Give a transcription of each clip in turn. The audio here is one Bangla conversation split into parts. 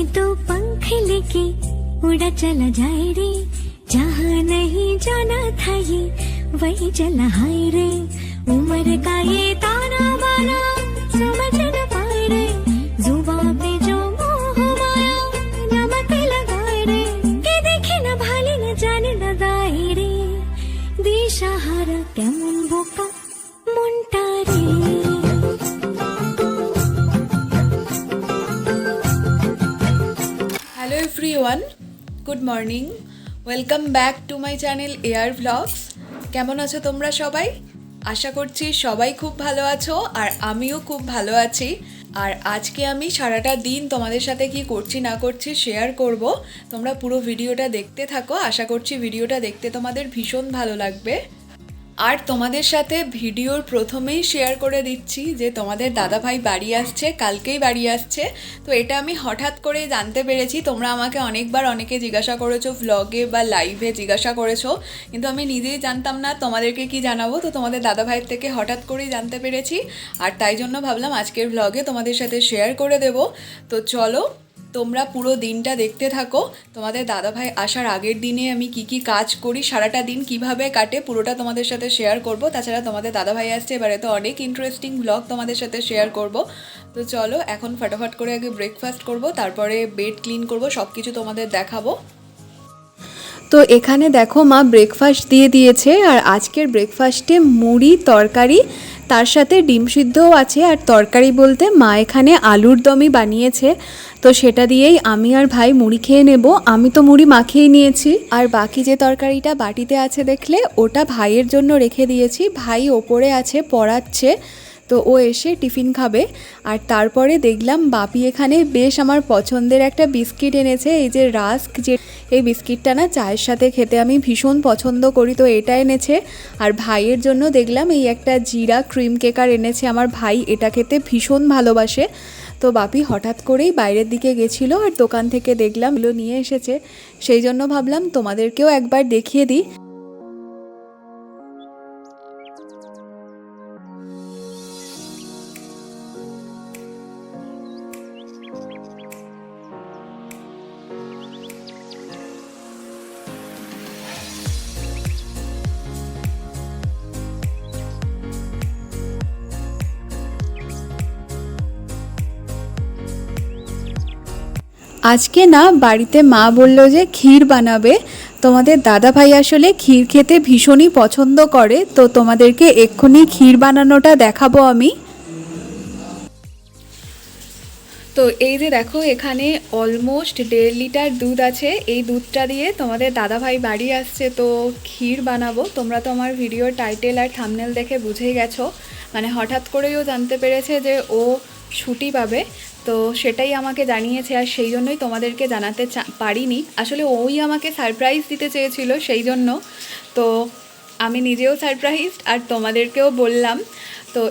तो पंख लेके उड़ा चला जाए रे जहाँ नहीं जाना था ये वही चला हाय रे उम्र का ये ताना बाना समझ न पाए रे जुबा पे जो मोह माया नमक लगाए रे के देखे न भाले न जाने न दाए रे দিশাহারা কেমন বোকা everyone, good morning. Welcome back to my channel air vlogs কেমন আছো তোমরা সবাই? আশা করছি সবাই খুব ভালো আছো আর আমিও খুব ভালো আছি। আর আজকে আমি সারাটা দিন তোমাদের সাথে কি করছি, না করছি শেয়ার করব। তোমরা পুরো ভিডিওটা দেখতে থাকো। আশা করছি ভিডিওটা দেখতে তোমাদের ভীষণ ভালো লাগবে। আর তোমাদের সাথে ভিডিওর প্রথমেই শেয়ার করে দিচ্ছি যে তোমাদের দাদাভাই বাড়ি আসছে, কালকেই বাড়ি আসছে। তো এটা আমি হঠাৎ করে জানতে পেরেছি। তোমরা আমাকে অনেকবার অনেকে জিজ্ঞাসা করেছ ভ্লগে বা লাইভে জিজ্ঞাসা করেছ। কিন্তু আমি নিজেই জানতাম না, তোমাদেরকে কি জানাব? তো তোমাদের দাদাভাইয়ের থেকে হঠাৎ করেই জানতে পেরেছি। আর তাই জন্য ভাবলাম আজকের ভ্লগে তোমাদের সাথে শেয়ার করে দেব। তো চলো তোমরা পুরো দিনটা দেখতে থাকো। তোমাদের দাদাভাই আসার আগের দিনে আমি কি কি কাজ করি, সারাটা দিন কীভাবে কাটে, পুরোটা তোমাদের সাথে শেয়ার করব। তাছাড়া তোমাদের দাদাভাই আসছে, এবারে তো অনেক ইন্টারেস্টিং ব্লগ তোমাদের সাথে শেয়ার করব। তো চলো, এখন ফটাফট করে আগে ব্রেকফাস্ট করব, তারপরে বেড ক্লিন করব সব কিছু তোমাদের দেখাবো। তো এখানে দেখো মা ব্রেকফাস্ট দিয়ে দিয়েছে, আর আজকের ব্রেকফাস্টে মুড়ি, তরকারি তার সাথে ডিম সিদ্ধও আছে আর তরকারি বলতে মা এখানে আলুর দমই বানিয়েছে। তো সেটা দিয়েই আমি আর ভাই মুড়ি খেয়ে নেব। আমি তো মুড়ি মাখিয়ে নিয়েছি। আর বাকি যে তরকারিটা বাটিতে আছে দেখলে ওটা ভাইয়ের জন্য রেখে দিয়েছি। ভাই ওপরে আছে, পড়াচ্ছে। তো ও এসে টিফিন খাবে। আর তারপরে দেখলাম বাপি এখানে বেশ আমার পছন্দের একটা বিস্কিট এনেছে। এই যে রাস্ক যে, এই বিস্কিটটা না চায়ের সাথে খেতে আমি ভীষণ পছন্দ করি, তো এটা এনেছে। আর ভাইয়ের জন্য দেখলাম এই একটা জিরা ক্রিম কেকার এনেছে আমার ভাই, এটা খেতে ভীষণ ভালোবাসে। তো বাপি হঠাৎ করেই বাইরের দিকে গেছিল আর দোকান থেকে দেখলাম এগুলো নিয়ে এসেছে। সেই জন্য ভাবলাম তোমাদেরকেও একবার দেখিয়ে দিই। আজকে না বাড়িতে মা বলল যে ক্ষীর বানাবে। তোমাদের দাদা ভাই আসলে ক্ষীর খেতে ভীষণই পছন্দ করে, তো তোমাদেরকে এক্ষুনি ক্ষীর বানানোটা দেখাবো আমি। তো এই যে দেখো, এখানে অলমোস্ট দেড় লিটার দুধ আছে। এই দুধটা দিয়ে তোমাদের দাদাভাই বাড়ি আসছে, তো ক্ষীর বানাবো। তোমরা তো আমার ভিডিওর টাইটেল আর থামনেল দেখে বুঝেই গেছো। মানে হঠাৎ করেই ও জানতে পেরেছে যে ও ছুটি পাবে। তো সেটাই আমাকে জানিয়েছে আর সেই জন্যই তোমাদেরকে জানাতে পারিনি। আসলে ওই আমাকে সারপ্রাইজ দিতে চেয়েছিল সেই জন্য। তো আমি নিজেও সারপ্রাইজড আর তোমাদেরকেও বললাম। তো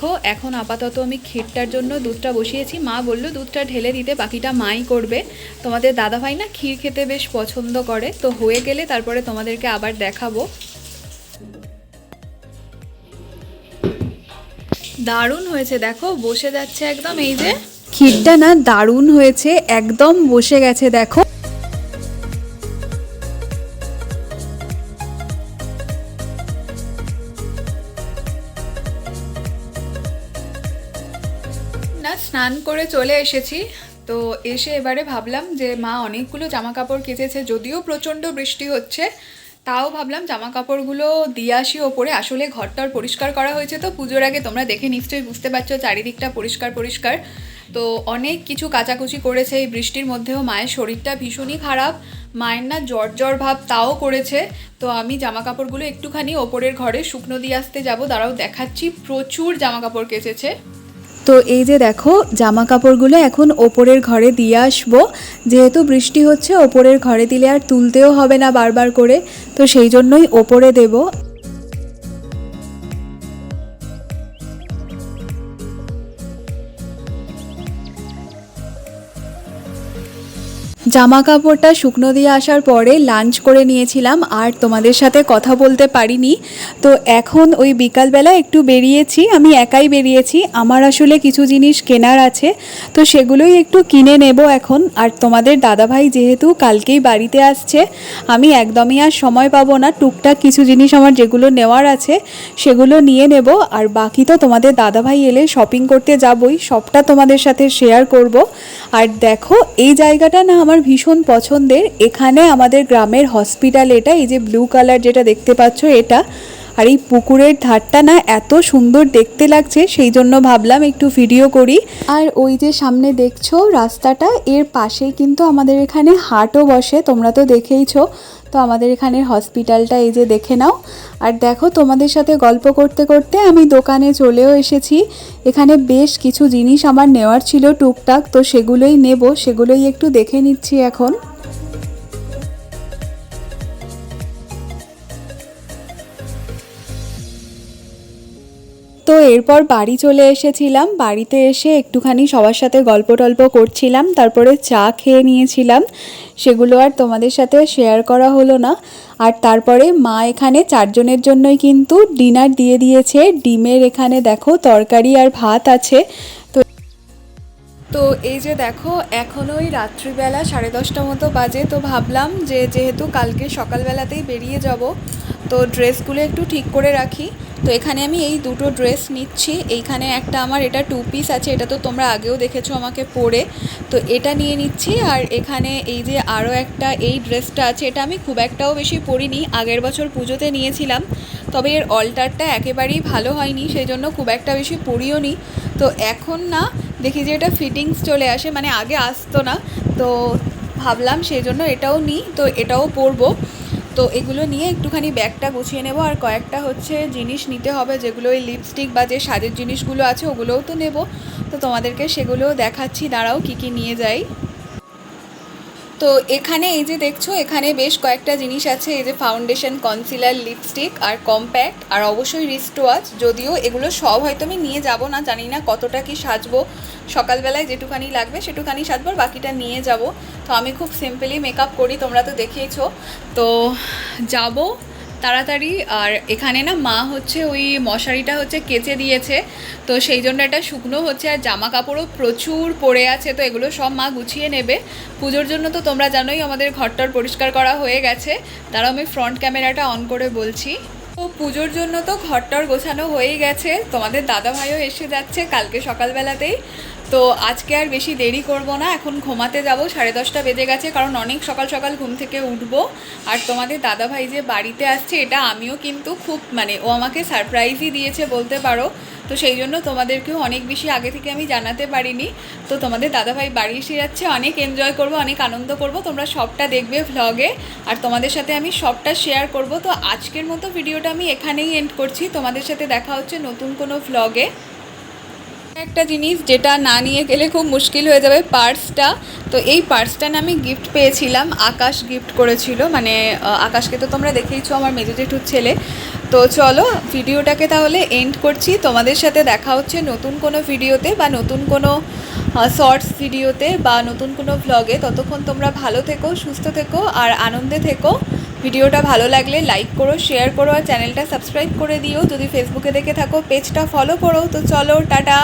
দেখো, এখন আপাতত আমি ক্ষীরটার জন্য দুধটা বসিয়েছি। মা বলল, দুধটা ঢেলে দিতে, বাকিটা মাই করবে। তোমাদের দাদাভাই না ক্ষীর খেতে বেশ পছন্দ করে। তো হয়ে গেলে তারপরে তোমাদেরকে আবার দেখাবো। দারুণ হয়েছে, দেখো, বসে যাচ্ছে একদম, এই যে। ক্ষীরটা না দারুণ হয়েছে, একদম বসে গেছে, দেখো। না স্নান করে চলে এসেছি। তো এসে এবারে ভাবলাম যে, মা অনেকগুলো জামা কাপড় কেচেছে, যদিও প্রচণ্ড বৃষ্টি হচ্ছে, তাও ভাবলাম জামা কাপড়গুলো দিয়ে আসি ওপরে। আসলে ঘরটার পরিষ্কার করা হয়েছে তো, পুজোর আগে তোমরা দেখে নিশ্চয়ই বুঝতে পারছ চারিদিকটা পরিষ্কার পরিষ্কার। তো অনেক কিছু কাচাকুচি করেছে, এই বৃষ্টির মধ্যেও মায়ের শরীরটা ভীষণই খারাপ, মায়ের না জ্বর জ্বর ভাব তাও করেছে। তো আমি জামা কাপড়গুলো একটুখানি ওপরের ঘরে শুকনো দিয়ে আসতে যাব, দাঁড়াও দেখাচ্ছি, প্রচুর জামা কাপড় কেচেছে। তো এই যে দেখো জামা কাপড়গুলো এখন ওপরের ঘরে দিয়ে আসব। যেহেতু বৃষ্টি হচ্ছে, ওপরের ঘরে দিলে আর তুলতেও হবে না বারবার করে। তো সেই জন্যই ওপরে দেব। জামা কাপড়টা শুকনো দিয়ে আসার পরে লাঞ্চ করে নিয়েছিলাম, আর তোমাদের সাথে কথা বলতে পারিনি। তো এখন ওই বিকালবেলা একটু বেরিয়েছি, আমি একাই বেরিয়েছি, আমার আসলে কিছু জিনিস কেনার আছে, তো সেগুলোই একটু কিনে নেব এখন। আর তোমাদের দাদাভাই যেহেতু কালকেই বাড়িতে আসছে, আমি একদমই আর সময় পাবো না, টুকটাক কিছু জিনিস আমার যেগুলো নেওয়ার আছে, সেগুলো নিয়ে নেব। আর বাকি তো তোমাদের দাদাভাই এলে শপিং করতে যাবই, সবটা তোমাদের সাথে শেয়ার করব। আর দেখো, এই জায়গাটা না আমার ভীষণ পছন্দের, এখানে আমাদের গ্রামের হসপিটাল এটা, এই যে ব্লু কালার যেটা দেখতে পাচ্ছ এটা, আর এই পুকুরের ধারটা না এত সুন্দর দেখতে লাগছে, সেই জন্য ভাবলাম একটু ভিডিও করি। আর ওই যে সামনে দেখছ রাস্তাটা, এর পাশেই কিন্তু আমাদের এখানে হাটও বসে, তোমরা তো দেখেইছো। তো আমাদের এখানের হসপিটালটা এই যে দেখে নাও। আর দেখো তোমাদের সাথে গল্প করতে করতে আমি দোকানে চলেও এসেছি। এখানে বেশ কিছু জিনিস আমার নেওয়ার ছিল টুকটাক, তো সেগুলোই নেব, সেগুলোই একটু দেখে নিচ্ছি এখন। তো এরপর বাড়ি চলে এসেছিলাম। বাড়িতে এসে একটুখানি সবার সাথে গল্প টল্প করছিলাম, তারপরে চা খেয়ে নিয়েছিলাম। সেগুলো আর তোমাদের সাথে শেয়ার করা হলো না। আর তারপরে মা এখানে চারজনের জন্যই কিন্তু ডিনার দিয়ে দিয়েছে। ডিমের এখানে দেখো, তরকারি আর ভাত আছে। তো তো এই যে দেখো, এখন ওই রাত্রিবেলা সাড়ে দশটা মতো বাজে, তো ভাবলাম যে যেহেতু কালকে সকালবেলাতেই বেরিয়ে যাব, তো ড্রেসগুলো একটু ঠিক করে রাখি। তো এখানে আমি এই দুটো ড্রেস নিচ্ছি। এইখানে একটা আমার এটা টু পিস আছে, এটা তো তোমরা আগেও দেখেছ আমাকে পরে। তো এটা নিয়ে নিচ্ছি, আর এখানে এই যে আরও একটা এই ড্রেসটা আছে, এটা আমি খুব একটাও বেশি পরিনি, আগের বছর পুজোতে নিয়েছিলাম। তবে এর অল্টারটা একেবারেই ভালো হয়নি, সেই জন্য খুব একটা বেশি পরিও নি। তো এখন না দেখি যে এটা ফিটিংস চলে আসে মানে আগে আসতো না। তো ভাবলাম সেই জন্য এটাও নিই, তো এটাও পরবো। তো এগুলো নিয়ে একটুখানি ব্যাগটা গুছিয়ে নেব, আর কয়েকটা হচ্ছে জিনিস নিতে হবে, যেগুলো ওই লিপস্টিক বা যে সাজের জিনিসগুলো আছে, ওগুলোও তো নেব। তো তোমাদেরকে সেগুলোও দেখাচ্ছি, দাঁড়াও কী কী নিয়ে যাই। তো এখানে এই যে দেখছ, এখানে বেশ কয়েকটা জিনিস আছে, এই যে ফাউন্ডেশন কনসিলার লিপস্টিক আর কম্প্যাক্ট আর অবশ্যই রিস্ট ওয়াচ যদিও এগুলো সব হয়তো আমি নিয়ে যাব না, জানি না কতটা কি সাজবো। সকালবেলায় যেটুকানি লাগবে সেটুকানি সাজবো আর বাকিটা নিয়ে যাব। তো আমি খুব সিম্পলি মেকআপ করি, তোমরা তো দেখেইছো। তো যাব তাড়াতাড়ি, আর এখানে না মা হচ্ছে ওই মশারিটা হচ্ছে কেচে দিয়েছে, তো সেই জন্য এটা শুকনো হচ্ছে, আর জামা কাপড়ও প্রচুর পড়ে আছে, তো এগুলো সব মা গুছিয়ে নেবে। পুজোর জন্য তো তোমরা জানোই আমাদের ঘরটার পরিষ্কার করা হয়ে গেছে। তারাও আমি ফ্রন্ট ক্যামেরাটা অন করে বলছি। তো পুজোর জন্য তো ঘরটার গোছানো হয়েই গেছে, তোমাদের দাদা ভাইও এসে যাচ্ছে কালকে সকালবেলাতেই। তো আজকে আর বেশি দেরি করব না, এখন ঘুমাতে যাব, সাড়ে দশটা বেজে গেছে, কারণ অনেক সকাল সকাল ঘুম থেকে উঠবো। আর তোমাদের দাদা ভাই যে বাড়িতে আসছে, এটা আমিও কিন্তু খুব মানে ও আমাকে সারপ্রাইজই দিয়েছে বলতে পারো। তো সেই জন্য তোমাদেরকেও অনেক বেশি আগে থেকে আমি জানাতে পারিনি। তো তোমাদের দাদাভাই বাড়ি এসে যাচ্ছে, অনেক এনজয় করব, অনেক আনন্দ করব, তোমরা সবটা দেখবে ভ্লগে আর তোমাদের সাথে আমি সবটা শেয়ার করব। তো আজকের মতো ভিডিওটা আমি এখানেই এন্ড করছি। তোমাদের সাথে দেখা হচ্ছে নতুন কোনো ভ্লগে একটা জিনিস যেটা না নিয়ে গেলে খুব মুশকিল হয়ে যাবে, পার্সটা। তো এই পার্সটা না আমি গিফট পেয়েছিলাম, আকাশ গিফট করেছিল। মানে আকাশকে তো তোমরা দেখেইছো, আমার মেজো জেঠুর ছেলে। তো চলো, ভিডিওটাকে তাহলে এন্ড করছি। তোমাদের সাথে দেখা হচ্ছে নতুন কোনো ভিডিওতে বা নতুন কোনো শর্টস ভিডিওতে বা নতুন কোনো ভ্লগে ততক্ষণ তোমরা ভালো থেকো, সুস্থ থেকো, আর আনন্দে থেকো। ভিডিওটা ভালো লাগলে লাইক করো শেয়ার করো আর চ্যানেলটা সাবস্ক্রাইব করে দিও। যদি ফেসবুকে দেখে থাকো পেজটা ফলো করো। তো চলো, টাটা।